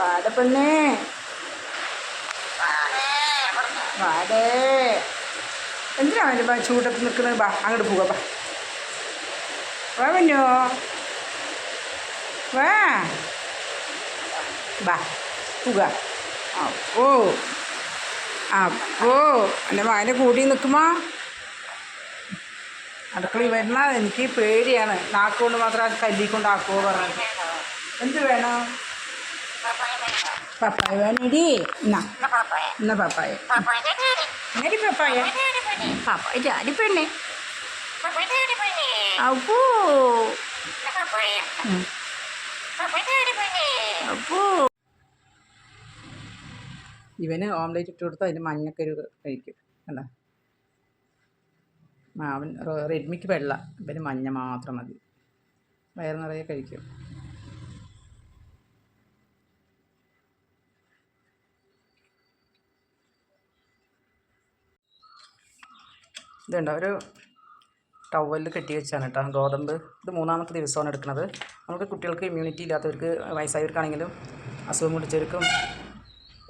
വാട പെണ്ണേ. വാടേ എന്തിനാ അവന്റെ ചൂടത്ത് നിൽക്കുന്നത്? ബാ അങ്ങോട്ട് പോകാം ബാ. വാ പഞ്ഞോ വാ. ബാ പോക അപ്പോ അപ്പോ എന്റെ മകനെ കൂടി നിൽക്കുമോ? അടുക്കളയിൽ വരണ എനിക്ക് പേടിയാണ്. നാക്കുകൊണ്ട് മാത്രം കല്ലിക്കൊണ്ടാക്കുമോ പറഞ്ഞു എന്ത് വേണം? പപ്പായ വേണേടി എന്നാ എന്നാ പപ്പായ? എന്നടി പപ്പായ? പപ്പായ? ജാതി പെണ്ണേ. അപ്പോ. അപ്പോ ഇവന് ഓംലേറ്റ് ഇട്ട് കൊടുത്താൽ അതിന് മഞ്ഞക്കരു കഴിക്കും. കണ്ട? അവൻ റെഡ്മിക്ക് വെള്ള. ഇവന് മഞ്ഞ മാത്രം മതി. വയറ് നിറയെ കഴിക്കും. ഇതുണ്ടോ. ഒരു ടവലിൽ കെട്ടി വെച്ചാണ് കേട്ടോ ഗോതമ്പ്. ഇത് മൂന്നാമത്തെ ദിവസമാണ് എടുക്കുന്നത്. നമുക്ക് കുട്ടികൾക്ക് ഇമ്മ്യൂണിറ്റി ഇല്ലാത്തവർക്ക് വയസ്സായവർക്കാണെങ്കിലും അസുഖം പിടിച്ചവർക്കും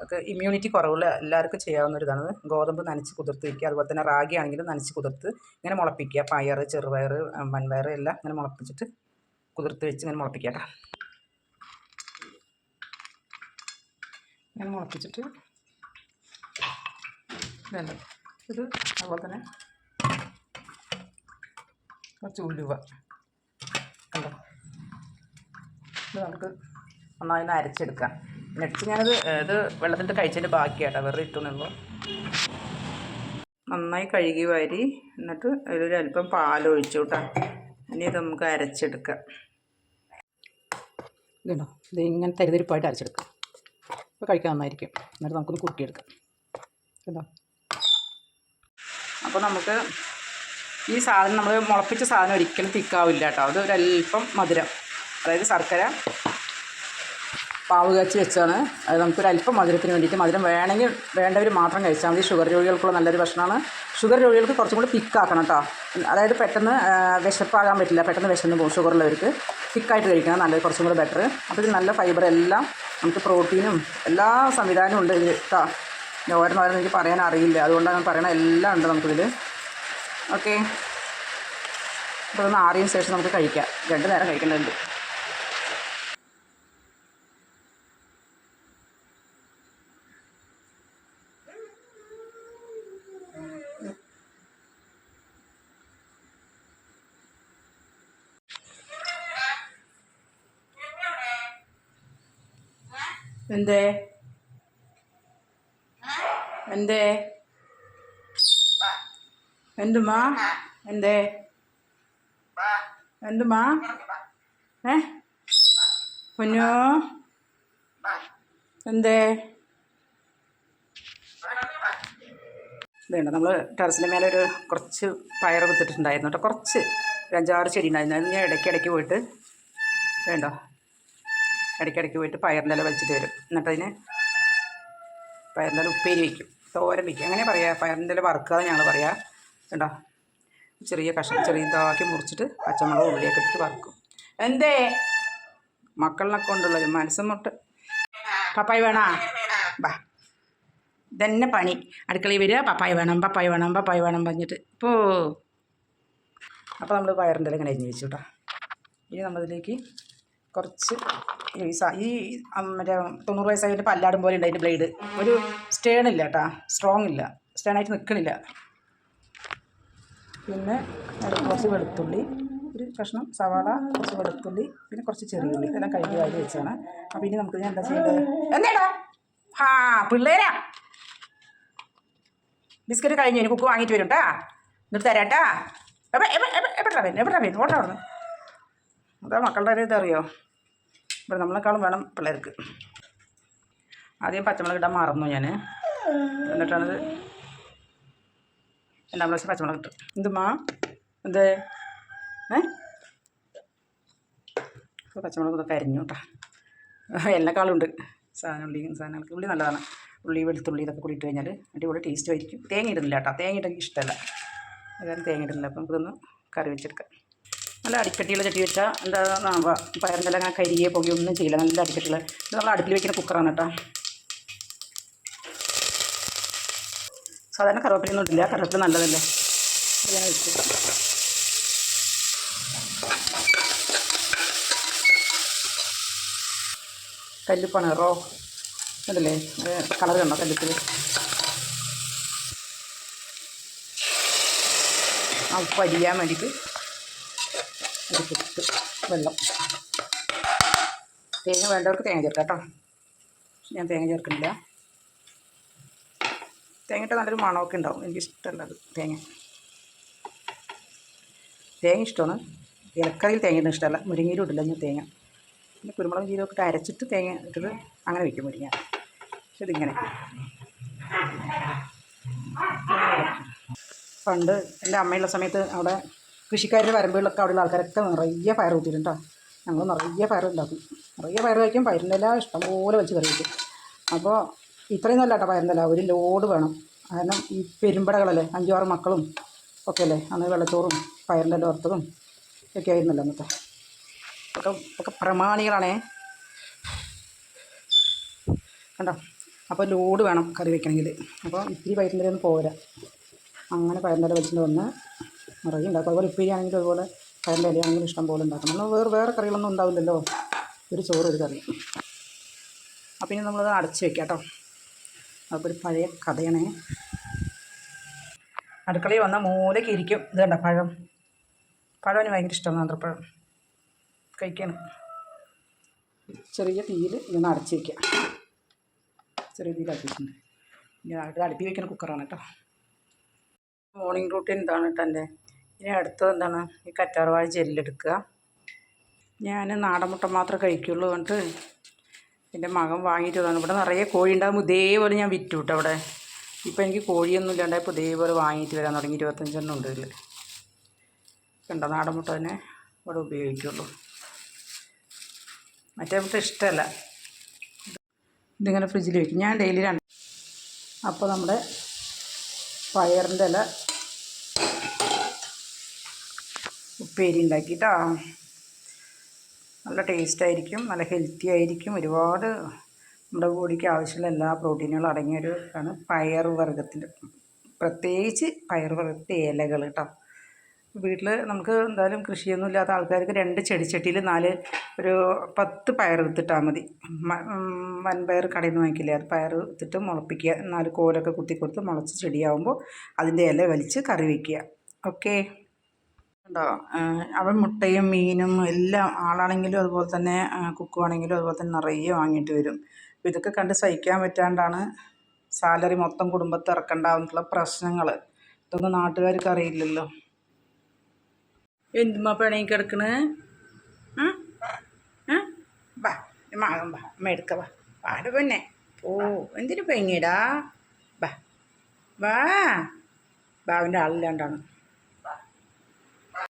ഒക്കെ ഇമ്മ്യൂണിറ്റി കുറവുള്ള എല്ലാവർക്കും ചെയ്യാവുന്ന ഒരു ഇതാണ് ഗോതമ്പ് നനച്ച് കുതിർത്ത് വയ്ക്കുക അതുപോലെ തന്നെ റാഗി ആണെങ്കിലും നനച്ച് കുതിർത്ത് ഇങ്ങനെ മുളപ്പിക്കുക. പയർ ചെറുപയർ വൻപയർ എല്ലാം ഇങ്ങനെ മുളപ്പിച്ചിട്ട് കുതിർത്ത് വെച്ച് ഇങ്ങനെ മുളപ്പിക്കുക കേട്ടോ ഇങ്ങനെ മുളപ്പിച്ചിട്ട് ഇതല്ല ഇത് അതുപോലെ തന്നെ കുറച്ച് ഉലുവ. കണ്ടോ? ഇത് നമുക്ക് നന്നായി ഒന്ന് അരച്ചെടുക്കാം. നെക്സ്റ്റ് ഞാനത് ഇത് വെള്ളത്തിന്റെ കഴിച്ചതിന്റെ ബാക്കിയാട്ടോ. വെറുതെ ഇട്ടുന്നുള്ളൂ നന്നായി കഴുകി വാരി എന്നിട്ട് അതിലൊരു അല്പം പാലൊഴിച്ചു കേട്ടോ. ഇനി ഇത് നമുക്ക് അരച്ചെടുക്കാം. ഇതുണ്ടോ? ഇത് ഇങ്ങനെ തരിതരിപ്പായിട്ട് അരച്ചെടുക്കാം. അപ്പോൾ കഴിക്കാൻ നന്നായിരിക്കും. എന്നിട്ട് നമുക്കൊന്ന് കുട്ടിയെടുക്കാം കേട്ടോ അപ്പോൾ നമുക്ക് ഈ സാധനം നമ്മൾ മുളപ്പിച്ച സാധനം ഒരിക്കലും തിക്കാവില്ല കേട്ടോ. അത് ഒരല്പം മധുരം. അതായത് ശർക്കര പാവ് കാച്ചി വെച്ചാണ്. അത് നമുക്കൊരല്പം മധുരത്തിന് വേണ്ടിയിട്ട് മധുരം വേണമെങ്കിൽ വേണ്ടവർ മാത്രം കഴിച്ചാൽ മതി. ഷുഗർ രോഗികൾക്കുള്ള നല്ലൊരു ഭക്ഷണമാണ്. ഷുഗർ രോഗികൾക്ക് കുറച്ചും കൂടി തിക്കാക്കണം കേട്ടോ. അതായത് പെട്ടെന്ന് വിശപ്പാകാൻ പറ്റില്ല. പെട്ടെന്ന് വിശന്ന് പോകും ഷുഗറുള്ളവർക്ക്. തിക്കായിട്ട് കഴിക്കണം. നല്ലത് കുറച്ചും കൂടി ബെറ്റർ അപ്പോൾ ഇതിൽ നല്ല ഫൈബർ എല്ലാം നമുക്ക് പ്രോട്ടീനും എല്ലാ സംവിധാനവും ഉണ്ട്. ഇതിൽ കേട്ടോ ഓരോന്നോരോന്ന് എനിക്ക് പറയാൻ അറിയില്ല. അതുകൊണ്ടാണ് ഞാൻ പറയണത് എല്ലാം ഉണ്ട് നമുക്കിതിൽ ഓക്കെ. അപ്പോൾ ഒന്ന് ആറിയതിന് ശേഷം നമുക്ക് കഴിക്കാം. രണ്ട് നേരം കഴിക്കേണ്ടതുണ്ട്. എന്തേ? എന്തേ? എന്തുമാ? എന്തേ? എന്തുമാ? ഏ? പൊന്നോ? എന്തേ? ഇതുണ്ട് നമ്മൾ ടെറസിന്റെ മേലെ ഒരു കുറച്ച് പയർ വിത്തിട്ടുണ്ടായിരുന്നു കേട്ടോ. കുറച്ച്. ഒരു അഞ്ചാറ് ചെടി ഉണ്ടായിരുന്നു. അത് ഞാൻ ഇടയ്ക്കിടയ്ക്ക് പോയിട്ട് വേണ്ടോ? ഇടയ്ക്കിടയ്ക്ക് പോയിട്ട് പയറിന്റെ ഇല വലിച്ചിട്ട് വരും. എന്നിട്ടതിന് പയറിന്റെ ഇല ഉപ്പേരി വയ്ക്കും തോരൻ വയ്ക്കും അങ്ങനെ പറയാം. പയറിന്റെ ഇല വറുക്കുക ഞങ്ങൾ പറയാം. കണ്ടോ? ചെറിയ കഷ്ണം ചെറിയതാക്കി മുറിച്ചിട്ട് പച്ചമുളക് ഉള്ളിയൊക്കെ ഇട്ടിട്ട് വറുക്കും. എന്തേ? മക്കളിനെ കൊണ്ടുള്ളത് മനസ്സും മുട്ട് പപ്പായ വേണോ? ബാ ഇതന്നെ പണി. അടുക്കളയിൽ വരിക പപ്പായ വേണം പപ്പായ വേണം പപ്പായ വേണം പറഞ്ഞിട്ട്. പോ. അപ്പോൾ നമ്മൾ പയറിന്റെ ഇങ്ങനെ അരിഞ്ഞ് വെച്ചു കേട്ടോ ഇനി നമ്മളിതിലേക്ക് കുറച്ച് ഈ മറ്റേ തൊണ്ണൂറ് വയസ്സായിട്ട് പല്ലാടും പോലെ ഉണ്ട് അതിന്റെ ബ്ലേഡ്. ഒരു സ്റ്റേൺ ഇല്ല കേട്ടോ സ്ട്രോങ് ഇല്ല. സ്റ്റേണായിട്ട് നിൽക്കണില്ല പിന്നെ കുറച്ച് വെളുത്തുള്ളി ഒരു കഷ്ണം സവാള കുറച്ച് വെളുത്തുള്ളി പിന്നെ കുറച്ച് ചെറിയ ഉള്ളി. ഇതെല്ലാം കഴുകി വാരി വെച്ചാണ്. അപ്പോൾ ഇനി നമുക്ക് എന്താ ചെയ്യേണ്ടത്? എന്നേടാ ആ പിള്ളേരാ. ബിസ്ക്കറ്റ് കഴിഞ്ഞു കുക്ക് വാങ്ങിയിട്ട് വരും കേട്ടാ എന്നിട്ട് തരാട്ടാ എവിടെ വരും എവിടെ വേൻ ഓടാ അവിടുന്ന് അതാ മക്കളുടെ ഒരു ഇതറിയോ? ഇവിടെ നമ്മളെക്കാളും വേണം പിള്ളേർക്ക്. ആദ്യം പച്ചമുളക് ഇടാൻ മറന്നു ഞാൻ എന്നിട്ടാണിത് രണ്ടാം പ്രാവശ്യം പച്ചമുളക് ഇട്ടു. എന്തുമാ? എന്ത്? ഏ? ഇപ്പോൾ പച്ചമുളക് ഇതൊക്കെ അരിഞ്ഞു കേട്ടോ എന്നെക്കാളും ഉണ്ട്. സാധനം ഉള്ളി സാധനങ്ങൾക്ക് ഉള്ളി നല്ലതാണ്. ഉള്ളി വെളുത്തുള്ളി ഇതൊക്കെ കൂടി ഇട്ട് കഴിഞ്ഞാൽ അടിപൊളി ടേസ്റ്റ് ആയിരിക്കും. തേങ്ങ ഇടുന്നില്ല കേട്ടോ തേങ്ങ ഇട്ടെങ്കിൽ ഇഷ്ടമല്ല അതായത് തേങ്ങ ഇടുന്നില്ല. അപ്പം നമുക്കിതൊന്ന് കറി വെച്ചെടുക്കാം. നല്ല അടിക്കട്ടിയുള്ള ചട്ടി വെച്ചാൽ എന്താ പയറിന്റെ അങ്ങനെ കരിയെ പുകയൊന്നും ചെയ്യില്ല. നല്ല അടിക്കട്ടിയുള്ള ഇത് നമ്മൾ അടുപ്പിൽ വെക്കുന്ന കുക്കറാണ് കേട്ടോ സാധാരണ കറിവേപ്പിലൊന്നും ഇട്ടില്ല കറിവേപ്പില നല്ലതല്ലേ? കല്ലുപ്പാണ് റോ. അതല്ലേ കളർ കണ്ടോ കല്ലുപ്പിൽ ആ ഉപ്പ് അരിയാൻ വേണ്ടിയിട്ട് ഒരു കുത്ത് വെള്ളം. തേങ്ങ വേണ്ടവർക്ക് തേങ്ങ ചേർക്കാം കേട്ടോ. ഞാൻ തേങ്ങ ചേർക്കുന്നില്ല. തേങ്ങ ഇട്ടാൽ നല്ലൊരു മണമൊക്കെ ഉണ്ടാവും. എനിക്ക് അത് തേങ്ങ. തേങ്ങ ഇഷ്ടമാണ്. ഇലക്കറിയിൽ തേങ്ങ ഇടുന്നത് ഇഷ്ടമല്ല. മുരിങ്ങയിലും ഇടില്ല ഞാൻ തേങ്ങ. പിന്നെ കുരുമുളക് ജീരകമൊക്കെ അരച്ചിട്ട് തേങ്ങ ഇട്ടിട്ട് അങ്ങനെ വയ്ക്കും മുരിങ്ങ. പക്ഷെ ഇതിങ്ങനെ. പണ്ട് എന്റെ അമ്മയുള്ള സമയത്ത് അവിടെ കൃഷിക്കാരുടെ വരമ്പുകളിലൊക്കെ അവിടെയുള്ള ആൾക്കാരൊക്കെ നിറയെ പയർ കൂട്ടിയിട്ടുണ്ടോ ഞങ്ങൾ നിറയെ പയർ ഉണ്ടാക്കും നിറയെ പയർ കഴിക്കും. പയറിന്റെ എല്ലാം ഇഷ്ടംപോലെ വെച്ച് കറി അപ്പോൾ ഇത്രയും നല്ല കേട്ടോ പയറിന്റെ ഒരു ലോഡ് വേണം. കാരണം ഈ പെരുമ്പടകളല്ലേ അഞ്ചു ആറ് മക്കളും ഒക്കെ അല്ലേ അന്ന് വെള്ളച്ചോറും പയറിന്റെ ലോർത്തതും ഒക്കെ ആയിരുന്നല്ലോ അന്നത്തെ. ഒക്കെ ഒക്കെ പ്രമാണികളാണേ. കണ്ടോ? അപ്പോൾ ലോഡ് വേണം കറി വെക്കണമെങ്കിൽ. അപ്പോൾ ഇത്തിരി പയറിന്റെ പോരാ. അങ്ങനെ പയറിന്റെ വെച്ചിട്ട് വന്ന് നിറയെ ഉണ്ടാക്കും. അതുപോലെ ഉപ്പേരി ആണെങ്കിലും അതുപോലെ പയറിന്റെ ഇലയാണെങ്കിലും ഇഷ്ടം പോലെ ഉണ്ടാക്കണം നമ്മൾ വേറെ വേറെ കറികളൊന്നും ഉണ്ടാവില്ലല്ലോ. ഒരു ചോറ് ഒരു കറി. അപ്പം ഇനി നമ്മളത് അടച്ച് വെക്കാം കേട്ടോ. അപ്പോൾ ഒരു പഴയ കഥയാണേ. അടുക്കളയിൽ വന്ന മൂലയ്ക്ക് ഇരിക്കും. ഇത് കണ്ട പഴം. പഴം എനിക്ക് ഭയങ്കര ഇഷ്ടമാണ് ആന്ധ്രപ്പഴം കഴിക്കണം. ചെറിയ തീയിൽ ഇതൊന്ന് അടച്ച് വയ്ക്കുക ചെറിയ തീയിൽ അടച്ചിട്ടുണ്ട് ഇനി അടുത്ത് അടുപ്പി വയ്ക്കുന്ന കുക്കറാണ് കേട്ടോ. മോർണിംഗ് റൂട്ടീൻ എന്താണ് കേട്ടോ എന്റെ? ഇനി അടുത്തത് എന്താണ്? ഈ കറ്റാർവാഴ ജെല്ലെടുക്കുക. ഞാൻ നാടൻ മുട്ട മാത്രമേ കഴിക്കുള്ളൂ എന്നിട്ട് എന്റെ മകൻ വാങ്ങിയിട്ട് വന്നു. ഇവിടെ നിറയെ കോഴി ഉണ്ടാകുമ്പോൾ ഇതേപോലെ ഞാൻ വിറ്റു കേട്ടോ അവിടെ. ഇപ്പോൾ എനിക്ക് കോഴിയൊന്നും ഇല്ലാണ്ടായപ്പോൾ ഇതേപോലെ വാങ്ങിയിട്ട് വരാൻ തുടങ്ങി. ഇരുപത്തഞ്ചെണ്ണം ഉണ്ട് ഇതിൽ കണ്ട? നാടൻ മുട്ട തന്നെ ഇവിടെ ഉപയോഗിക്കുള്ളൂ. മറ്റേ മുട്ട ഇഷ്ടമല്ല. ഇതിങ്ങനെ ഫ്രിഡ്ജിൽ വയ്ക്കും ഞാൻ ഡെയിലി രണ്ട് അപ്പോൾ നമ്മുടെ പയറിന്റെ ഇല ഉപ്പേരി ഉണ്ടാക്കിയിട്ടാ നല്ല ടേസ്റ്റ് ആയിരിക്കും നല്ല ഹെൽത്തി ആയിരിക്കും. ഒരുപാട് നമ്മുടെ ബോഡിക്ക് ആവശ്യമുള്ള എല്ലാ പ്രോട്ടീനുകളും അടങ്ങിയൊരു ആണ് പയർ വർഗത്തിന്റെ പ്രത്യേകിച്ച് പയർ വർഗത്തിന്റെ ഇലകൾ കേട്ടോ വീട്ടിൽ നമുക്ക് എന്തായാലും കൃഷിയൊന്നും ഇല്ലാത്ത ആൾക്കാർക്ക് രണ്ട് ചെടിച്ചട്ടിയിൽ നാല് ഒരു പത്ത് പയർ എടുത്തിട്ടാൽ മതി. വൻപയർ കടയിൽ നിന്ന് വാങ്ങിക്കില്ലേ? അത് പയർ എടുത്തിട്ട് മുളപ്പിക്കുക. നാല് കോലൊക്കെ കുത്തി കൊടുത്ത് മുളച്ച് ചെടിയാവുമ്പോൾ അതിന്റെ ഇല വലിച്ച് കറി വയ്ക്കുക ഓക്കെ? ഉണ്ടോ? അവൻ മുട്ടയും മീനും എല്ലാം ആളാണെങ്കിലും അതുപോലെ തന്നെ കുക്കുവാണെങ്കിലും അതുപോലെ തന്നെ നിറയെ വാങ്ങിയിട്ട് വരും. അപ്പോൾ ഇതൊക്കെ കണ്ട് സഹിക്കാൻ പറ്റാണ്ടാണ് സാലറി മൊത്തം കുടുംബത്തെ ഇറക്കണ്ടാവുന്നുള്ള പ്രശ്നങ്ങൾ ഇതൊന്നും നാട്ടുകാർക്ക് അറിയില്ലല്ലോ. എന്തുമ്മ പിണങ്ങി കിടക്കണ്? മകൻ വാ അമ്മ എടുക്ക വാ. പിന്നെ. ഓ എന്തിനു പെങ്ങിടാ ബാ ബാ ബാവിന്റെ ആളില്ലാണ്ടാണ്.